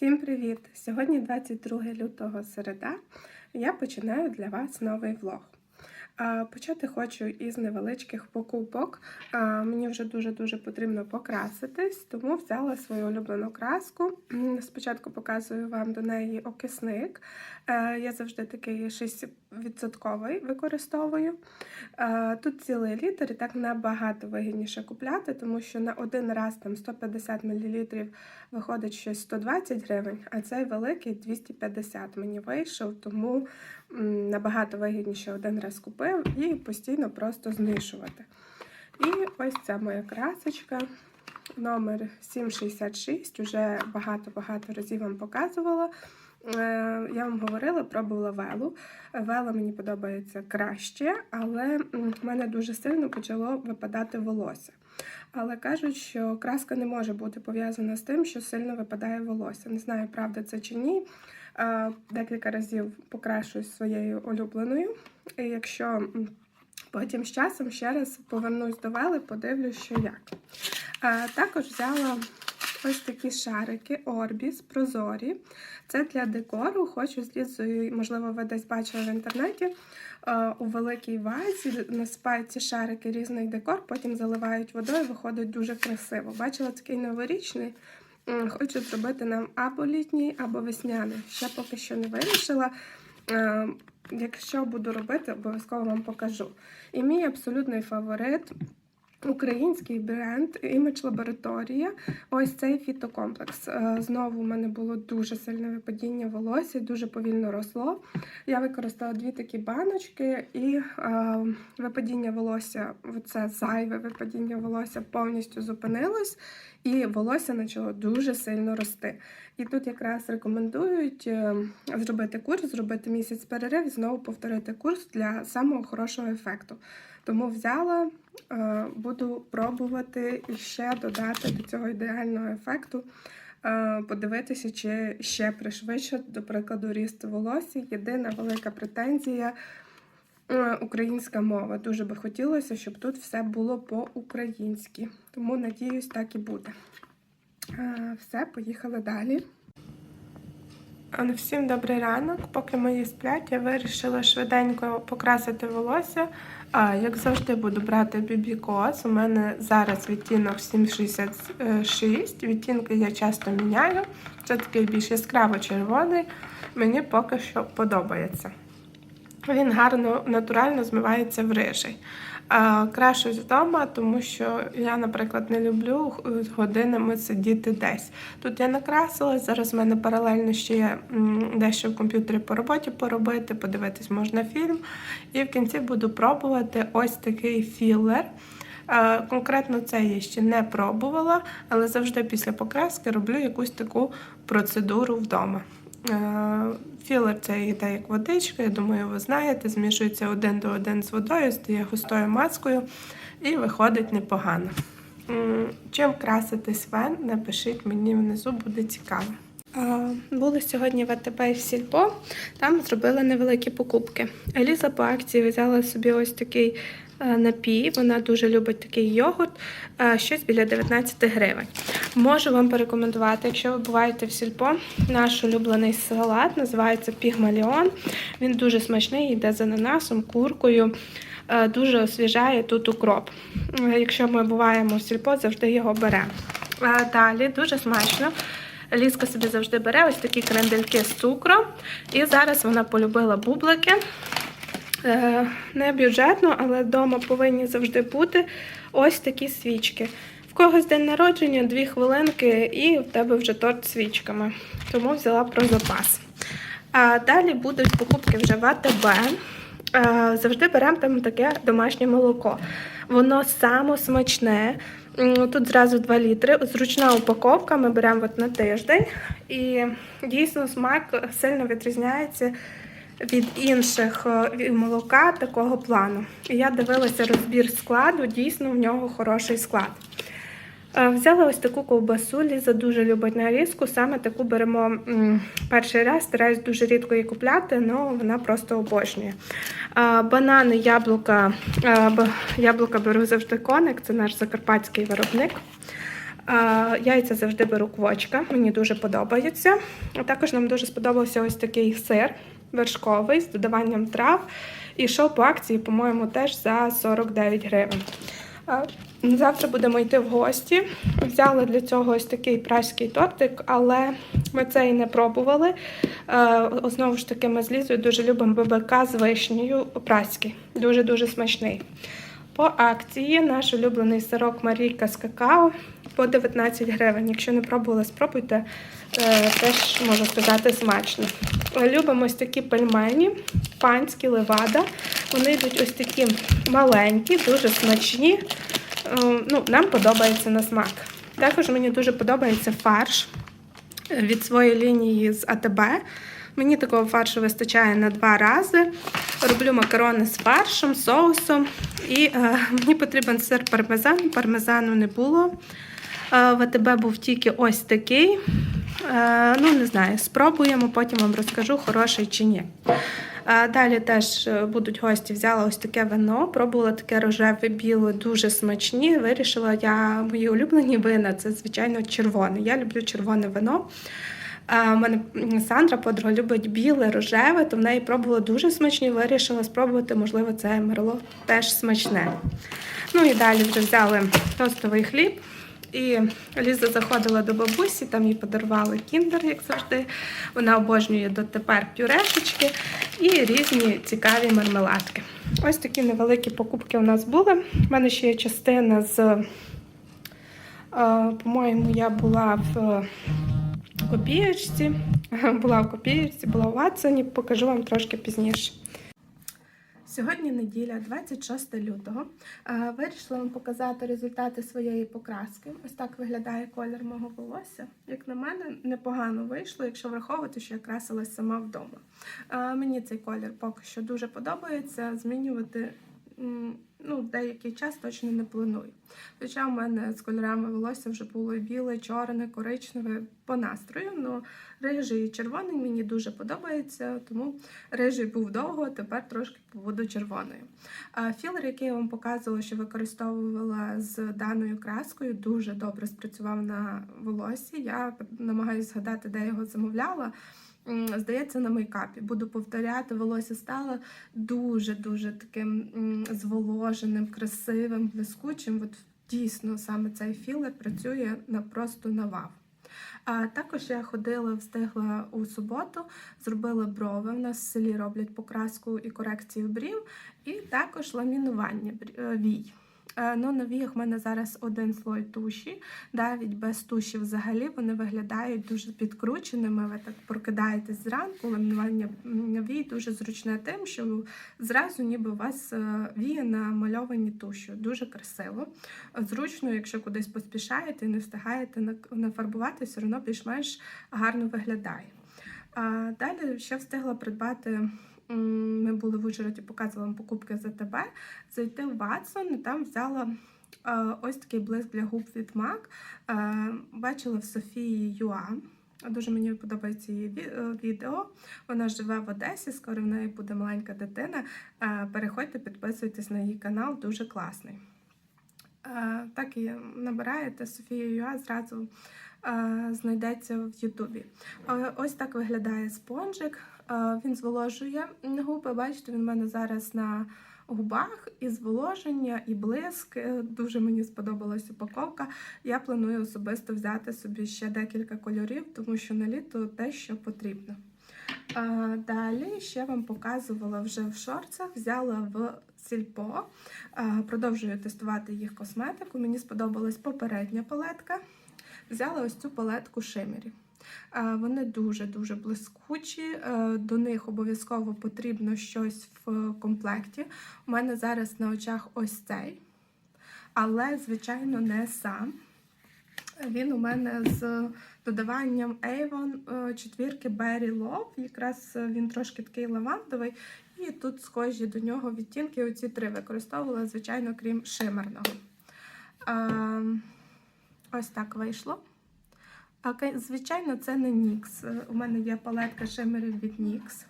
Всім привіт! Сьогодні 22 лютого середа. Я починаю для вас новий влог. Почати хочу із невеличких покупок. Мені вже дуже-дуже потрібно покраситись, тому взяла свою улюблену краску. Спочатку показую вам до неї окисник. Е, Я завжди такий 6% використовую. Е, Тут цілий літр і так набагато вигідніше купляти, тому що на один раз там 150 мл виходить щось 120 гривень, а цей великий 250 мені вийшов, тому набагато вигідніше один раз купив і постійно просто змішувати. І ось ця моя красочка. Номер 766, уже багато-багато разів вам показувала. Е, Я вам говорила, пробувала велу. Вела мені подобається краще, але в мене дуже сильно почало випадати волосся. Але кажуть, що краска не може бути пов'язана з тим, що сильно випадає волосся. Не знаю, правда це чи ні. Декілька разів покрашуюсь своєю улюбленою. І якщо потім з часом ще раз повернусь до вели, подивлюсь, що як. Також взяла ось такі шарики Orbis прозорі. Це для декору. Хочу з можливо, ви десь бачили в інтернеті. У великій вазі насипають ці шарики різний декор, потім заливають водою, виходить дуже красиво. Бачила такий новорічний. Хочу зробити нам або літній, або весняний. Ще поки що не вирішила. Е, Якщо буду робити, обов'язково вам покажу. І мій абсолютний фаворит Український бренд Image Лабораторія. Ось цей фітокомплекс. Е, Знову в мене було дуже сильне випадіння волосся, дуже повільно росло. Я використала дві такі баночки, і е, випадіння волосся, це зайве випадіння волосся повністю зупинилось, і волосся почало дуже сильно рости. І тут якраз рекомендують е, зробити курс, зробити місяць перерив знову повторити курс для самого хорошого ефекту. Тому взяла, е, буду пробувати і ще додати до цього ідеального ефекту, е, подивитися, чи ще пришвидшить, до прикладу, ріст волосся. Єдина велика претензія е, українська мова. Дуже би хотілося, щоб тут все було по-українськи. Тому, надіюсь, так і буде. Все, поїхали далі. Ну, Всім добрий ранок. Поки мої сплять, я вирішила швиденько покрасити волосся. А, як завжди, буду брати бібікос. У мене зараз відтінок 766. Відтінки я часто міняю. Це такий більш яскраво червоний. Мені поки що подобається. Він гарно натурально змивається в рижий. Крашусь вдома, тому що я, наприклад, не люблю годинами сидіти десь. Тут я накрасилась, зараз в мене паралельно ще є дещо в комп'ютері по роботі поробити, подивитись можна фільм. І в кінці буду пробувати ось такий філер. Конкретно це я ще не пробувала, але завжди після покраски роблю якусь таку процедуру вдома. Е, Філер це йде як водичка, я думаю, ви знаєте, змішується один до один з водою, стає густою маскою і виходить непогано. Чим краситись вен, напишіть мені внизу, буде цікаво. Були сьогодні в АТБ і в Сільпо, там зробили невеликі покупки. Еліза по акції взяла собі ось такий е, напій. Вона дуже любить такий йогурт, е, щось біля 19 гривень. Можу вам порекомендувати, якщо ви буваєте в Сільпо, наш улюблений салат називається Пігмаліон. Він дуже смачний, йде з ананасом, куркою. Е, Дуже освіжає тут укроп. Якщо ми буваємо в сільпо, завжди його беремо. Далі дуже смачно. Ліска собі завжди бере ось такі крендельки з цукром. І зараз вона полюбила бублики. Е, Не бюджетно, але вдома повинні завжди бути ось такі свічки. В когось день народження, дві хвилинки, і в тебе вже торт свічками. Тому взяла про запас. А далі будуть покупки вже в АТБ. Е, Завжди беремо там таке домашнє молоко. Воно само смачне. Тут зразу 2 літри. Зручна упаковка. Ми беремо от на тиждень. І дійсно смак сильно відрізняється від інших е, молока такого плану. Я дивилася розбір складу, дійсно в нього хороший склад. Е, Взяла ось таку ковбасу, Ліза дуже любить нарізку. Саме таку беремо перший раз, стараюсь дуже рідко її купляти, але вона просто обожнює. Е, Банани, яблука, е, яблука беру завжди коник, це наш закарпатський виробник. Яйця завжди беру квочка, мені дуже подобається. А також нам дуже сподобався ось такий сир вершковий з додаванням трав. І йшов по акції, по-моєму, теж за 49 гривень. А, Завтра будемо йти в гості. Взяли для цього ось такий праський тортик, але ми цей не пробували. Е, Знову ж таки, ми з Лізою дуже любимо ББК з вишнею праський. Дуже-дуже смачний. По акції наш улюблений сирок Марійка з какао по 19 гривень. Якщо не пробували, спробуйте. Е, Теж можу сказати смачно. Любимо ось такі пельмені, панські левада. Вони йдуть ось такі маленькі, дуже смачні. Е, Ну, нам подобається на смак. Також мені дуже подобається фарш від своєї лінії з АТБ. Мені такого фаршу вистачає на два рази. Роблю макарони з фаршем, соусом. І е, мені потрібен сир пармезан. Пармезану не було. Е, в АТБ був тільки ось такий. Е, ну, не знаю, спробуємо, потім вам розкажу, хороший чи ні. Далі теж е, будуть гості. Взяла ось таке вино, пробувала таке рожеве біле, дуже смачні. Вирішила я мої улюблені вина, це звичайно червоне. Я люблю червоне вино. У мене Сандра, подруга, любить біле, рожеве, то в неї пробувала дуже смачні. Вирішила спробувати, можливо, це мерло теж смачне. Ну і далі вже взяли тостовий хліб. І Ліза заходила до бабусі, там їй подарували кіндер, як завжди. Вона обожнює дотепер пюрешечки і різні цікаві мармеладки. Ось такі невеликі покупки у нас були. У мене ще є частина з, е, по-моєму, я була в копієчці. Була в копієчці, була в Ватсоні, покажу вам трошки пізніше. Сьогодні неділя, 26 лютого. Е, Вирішила вам показати результати своєї покраски. Ось так виглядає колір мого волосся. Як на мене, непогано вийшло, якщо враховувати, що я красилась сама вдома. Е, Мені цей колір поки що дуже подобається. Змінювати ну, деякий час точно не планую. Хоча в мене з кольорами волосся вже було біле, чорне, коричневе по настрою. Ну, рижий і червоний мені дуже подобається, тому рижий був довго, тепер трошки буду червоною. Філер, який я вам показувала, що використовувала з даною краскою, дуже добре спрацював на волосі. Я намагаюся згадати, де його замовляла. Здається, на мейкапі. Буду повторяти, волосся стало дуже-дуже таким зволоженим, красивим, блискучим. От дійсно саме цей філер працює на просто на вау. А також я ходила, встигла у суботу, зробила брови. У нас в селі роблять покраску і корекцію брів, і також ламінування е, вій. Е, Ну, на віях в мене зараз один слой туші, навіть без туші взагалі вони виглядають дуже підкрученими. Ви так прокидаєтесь зранку, ламінування вій дуже зручне тим, що зразу ніби у вас е, вії намальовані тушу. Дуже красиво. Зручно, якщо кудись поспішаєте і не встигаєте нафарбувати, все одно більш-менш гарно виглядає. Далі ще встигла придбати. Ми були в Ужгороді, показувала вам покупки за тебе. Зайти в Watson і там взяла е, ось такий блиск для губ від MAC. Е, Бачила в Софії Юа. Дуже мені подобається її е, відео. Вона живе в Одесі, скоро в неї буде маленька дитина. Переходьте, підписуйтесь на її канал, дуже класний. Е, Так і набираєте Софію Юа, зразу е, знайдеться в Ютубі. Е, Ось так виглядає спонжик. Він зволожує губи. Бачите, він в мене зараз на губах і зволоження, і блиск. Дуже мені сподобалась упаковка. Я планую особисто взяти собі ще декілька кольорів, тому що на літо те, що потрібно. Далі ще вам показувала вже в шорцах, взяла в сільпо. Продовжую тестувати їх косметику. Мені сподобалась попередня палетка. Взяла ось цю палетку Шимері. А, Вони дуже-дуже блискучі. е, До них обов'язково потрібно щось в комплекті. У мене зараз на очах ось цей, але, звичайно, не сам. Він у мене з додаванням Avon е, четвірки Berry Love. Якраз е, він трошки такий лавандовий. І тут схожі до нього відтінки. Оці три використовувала, звичайно, крім шимерного. Е, Ось так вийшло. А, звичайно, це не NYX. Е, У мене є палетка шимерів від NYX.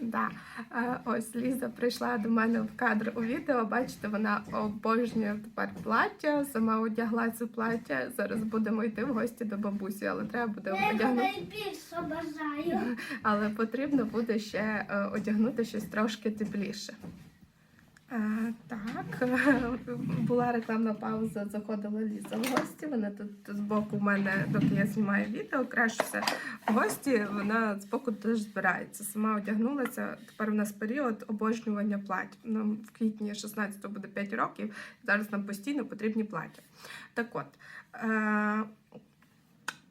Да. Е, Ось Ліза прийшла до мене в кадр у відео. Бачите, вона обожнює тепер плаття, сама одягла це плаття. Зараз будемо йти в гості до бабусі, але треба буде Я одягнути. найбільше бажаю. Але потрібно буде ще е, одягнути щось трошки тепліше. Е, так, була рекламна пауза, заходила Ліза в гості. Вона тут збоку в мене, доки я знімаю відео, крашуся в гості. Вона збоку теж збирається. Сама одягнулася. Тепер у нас період обожнювання плать. Нам в квітні 16 буде 5 років. Зараз нам постійно потрібні плаття. Так от. Е-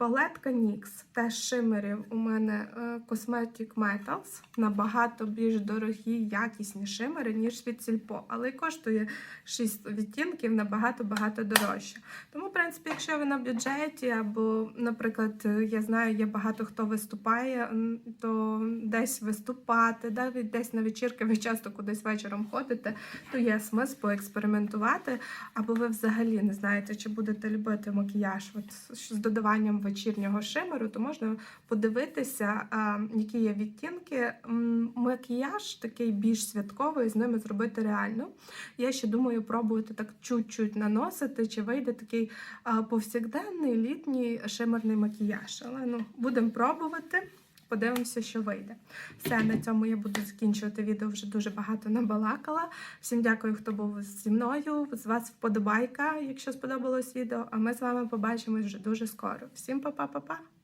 Палетка NYX, теж шимерів у мене е, Cosmetic Metals, набагато більш дорогі, якісні шимери, ніж від Сільпо, але й коштує 6 відтінків набагато-багато дорожче. Тому, в принципі, якщо ви на бюджеті, або, наприклад, я знаю, є багато хто виступає, то десь виступати, десь на вечірки ви часто кудись вечором ходите, то є смисл поекспериментувати, або ви взагалі не знаєте, чи будете любити макіяж от, з додаванням вечірнього шимеру, то можна подивитися, які є відтінки. Макіяж такий більш святковий, з ними зробити реально. Я ще думаю пробувати так чуть-чуть наносити, чи вийде такий повсякденний літній шимерний макіяж. Але ну, будемо пробувати. Подивимося, що вийде. Все, на цьому я буду закінчувати відео. Вже дуже багато набалакала. Всім дякую, хто був зі мною. З вас вподобайка, якщо сподобалось відео. А ми з вами побачимось вже дуже скоро. Всім па-па-па-па!